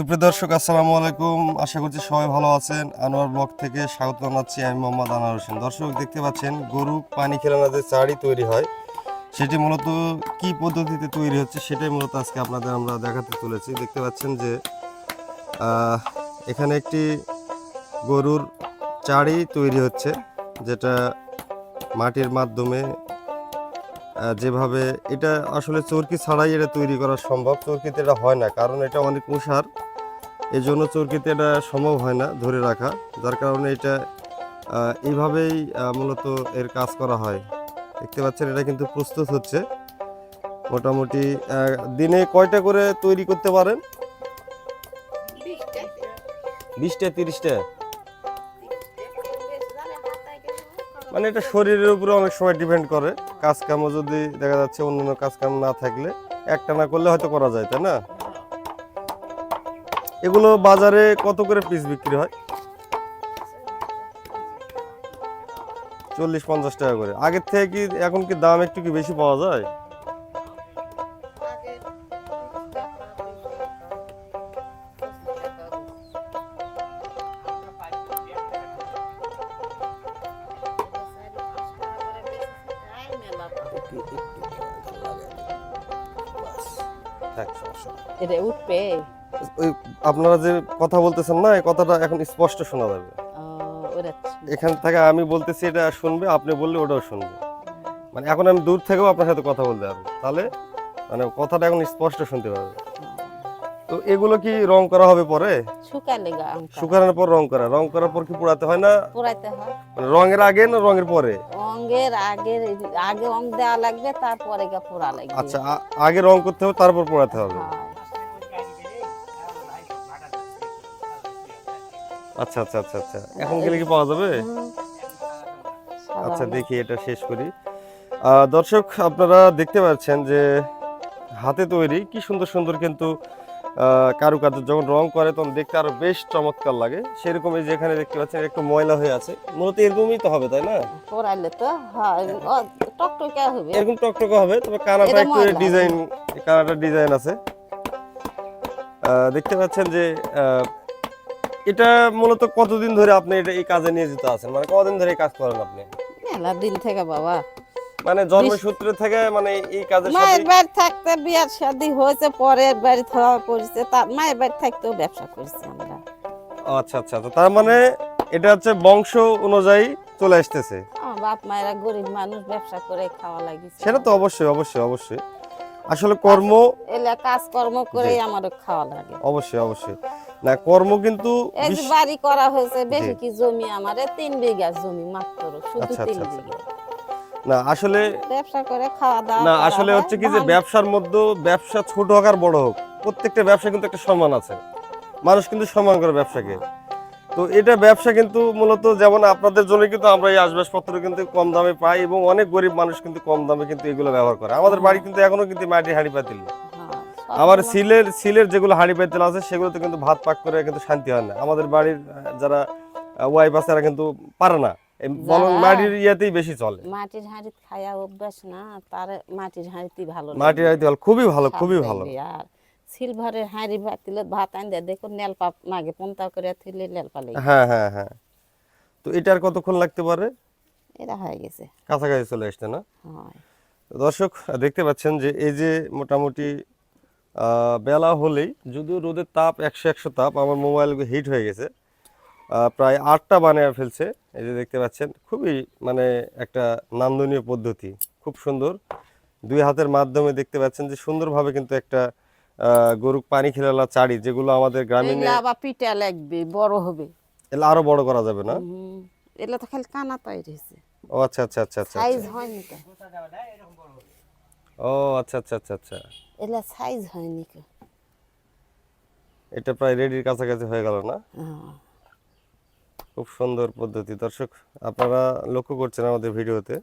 সুপ্রিয় দর্শক আসসালামু আলাইকুম। আশা করছি সবাই ভালো আছেন। আনোয়ার ব্লগ থেকে স্বাগত জানাচ্ছি আমি মোহাম্মদ আনোয়ার হোসেন। দর্শক, দেখতে পাচ্ছেন, গরু পানি খেলানো যে চাড়ি তৈরি হয়, সেটি মূলত কি পদ্ধতিতে তৈরি হচ্ছে সেটাই মূলত আজকে আপনাদের আমরা দেখাতে চলেছি। দেখতে পাচ্ছেন যে এখানে একটি গরুর চাড়ি তৈরি হচ্ছে, যেটা মাটির মাধ্যমে যেভাবে এটা আসলে চরকি ছাড়াই এটা তৈরি করা সম্ভব। চরকিতে এটা হয় না, কারণ এটা অনেক উষার এই জন্য চরকিতে এটা সম্ভব হয় না ধরে রাখা। যার কারণে এটা এইভাবেই মূলত এর কাজ করা হয়। দেখতে পাচ্ছেন, এটা কিন্তু প্রস্তুত হচ্ছে। মোটামুটি দিনে কয়টা করে তৈরি করতে পারেন? বিশটা, তিরিশটা? মানে এটা শরীরের উপরে অনেক সময় ডিপেন্ড করে। কাজ কামও যদি দেখা যাচ্ছে অন্যান্য কাজ কাম না থাকলে, একটা না করলে হয়তো করা যায়, তাই না? এগুলো বাজারে কত করে পিস বিক্রি হয়? চল্লিশ, পঞ্চাশ টাকা করে। আগের থেকে কি, এখন কি দাম একটু কি বেশি পাওয়া যায়? থাক, সমস্যা এটা উঠবে? ওই আপনারা যে কথা বলতেছেন না এই কথাটা এখন স্পষ্ট শোনা যাবে। এখান থেকে আমি বলতেছি এটা শুনবে আপনি বললে ওটাও শুনবে। মানে এখন আমি দূর থেকেও আপনার সাথে কথা বলতে পারব। তাহলে মানে কথাটা এখন স্পষ্ট শুনতে পারবে। তো এগুলো কি রং করা হবে পরে? শুকালে গা শুকানোর পর রং করা। রং করার পর কি পোড়াতে হয় না? পুরাইতে হয়। মানে রঙের আগে না রঙের পরে? আগের আগে অঙ্গ দেওয়া লাগবে তারপরে গা পুরা লাগবে। আচ্ছা আগে রং করতে হবে তারপর পোড়াতে হবে। আচ্ছা আচ্ছা আচ্ছা আচ্ছা। এখন গেলে কি পাওয়া যাবে? আচ্ছা দেখি এটা শেষ করি। দর্শক আপনারা দেখতে পাচ্ছেন যে হাতে তৈরি কি সুন্দর সুন্দর কিন্তু কারুকার্য যখন রং করে তখন দেখতে আরও বেশ চমৎকার লাগে। সেরকম এই যে এখানে দেখতে পাচ্ছেন একটু ময়লা হয়ে আছে। মূলত এরকমই তো হবে তাই না? পুরাইলে তো হয় টকটকে হবে। এরকম টকটকে হবে তবে কানাটা একটু ডিজাইন কানাটা ডিজাইন আছে। দেখতে পাচ্ছেন যে আহ, এটা মূলত কতদিন ধরে আপনি এটা এই কাজে নিয়োজিত আছেন? মানে কতদিন ধরে কাজ করেন আপনি? মেলা দিন থেকে বাবা। মানে জন্মসূত্রে থেকে মানে এই কাজের মায়ের বাড়ি থাকতে বিয়ার শাদি হয়েছে পরের বাড়ি থাকা করেছে তার মায়ের বাড়ি থাকতেও ব্যবসা করছি আমরা। আচ্ছা আচ্ছা আচ্ছা তার মানে এটা হচ্ছে বংশ অনুযায়ী চলে আসতেছে। বাপ মায়েরা গরিব মানুষ ব্যবসা করে খাওয়া লাগিছে সেটা তো অবশ্যই অবশ্যই অবশ্যই। আসলে কর্ম এলে কাজকর্ম করেই আমারও খাওয়া লাগে। অবশ্যই অবশ্যই। না কর্ম কিন্তু এই বাড়ি করা হয়েছে বেশি কি জমি আমারে? তিন বিঘা জমি মাত্র শুধু আচ্ছা, তিন আচ্ছা। বিঘা। না আসলে ব্যবসা করে খাওয়া দাওয়া না আসলে হচ্ছে কি যে ব্যবসার মধ্যে ব্যবসা ছোট হোক আর বড় হোক প্রত্যেকটা ব্যবসা কিন্তু একটা সম্মান আছে। মানুষ কিন্তু সম্মান করে ব্যবসাকে। তো এটা ব্যবসা কিন্তু মূলত যেমন আপনাদের জন্য কিন্তু আমরা এই আসবাবপত্র কিন্তু কম দামে পাই এবং অনেক গরিব মানুষ কিন্তু কম দামে কিন্তু এগুলো ব্যবহার করে। আমাদের বাড়ি কিন্তু এখনও কিন্তু মাটির হাঁড়ি পাতিল। হ্যাঁ, আমার সিলের সিলের যেগুলো হাঁড়ি পাতিল আছে সেগুলোতে কিন্তু ভাত পাক করে কিন্তু শান্তি হয় না। আমাদের বাড়ির যারা ওয়াইফ আছে তারা কিন্তু পারে না। বরং মাটির ইয়াতেই বেশি চলে। মাটির হাঁড়ি খায়া অভ্যাস না তার মাটির হাঁড়িতে ভালো মাটির হাঁড়িতে ভালো খুবই ভালো খুবই ভালো। আর সিলভারের হাঁড়ি ভাতিল ভাত আন দেয় দেখো নেল পাপ মাগে পন্তা করে থিলে নেল পালে হ্যাঁ হ্যাঁ হ্যাঁ। তো এটার কতক্ষণ লাগতে পারে? এটা হয়ে গেছে। কাছাকাছি চলে আসতে না? দর্শক দেখতে পাচ্ছেন যে এই যে মোটামুটি আহ, বেলা হলেই যদিও রোদের তাপ একশো একশো তাপ আমার মোবাইল হিট হয়ে গেছে। প্রায় আটটা বানিয়ে ফেলছে। এই যে দেখতে পাচ্ছেন খুবই মানে একটা নান্দনীয় পদ্ধতি খুব সুন্দর। দুই হাতের মাধ্যমে দেখতে পাচ্ছেন যে সুন্দরভাবে কিন্তু একটা গরু পানি খেলালা চাড়ি যেগুলো আমাদের গ্রামীণে আবার পিঠা লাগবে বড় হবে। এগুলো আরও বড় করা যাবে না? এগুলো তো খালি কানা তৈরি হয়েছে। ও আচ্ছা আচ্ছা আচ্ছা আচ্ছা সাইজ হয়নি তো। ও আচ্ছা আচ্ছা আচ্ছা আচ্ছা। এগুলো সাইজ হয়নি এটা প্রায় রেডির কাছাকাছি হয়ে গেল না? হ্যাঁ। খুব সুন্দর পদ্ধতি। দর্শক আপনারা লক্ষ্য করছেন আমাদের ভিডিওতে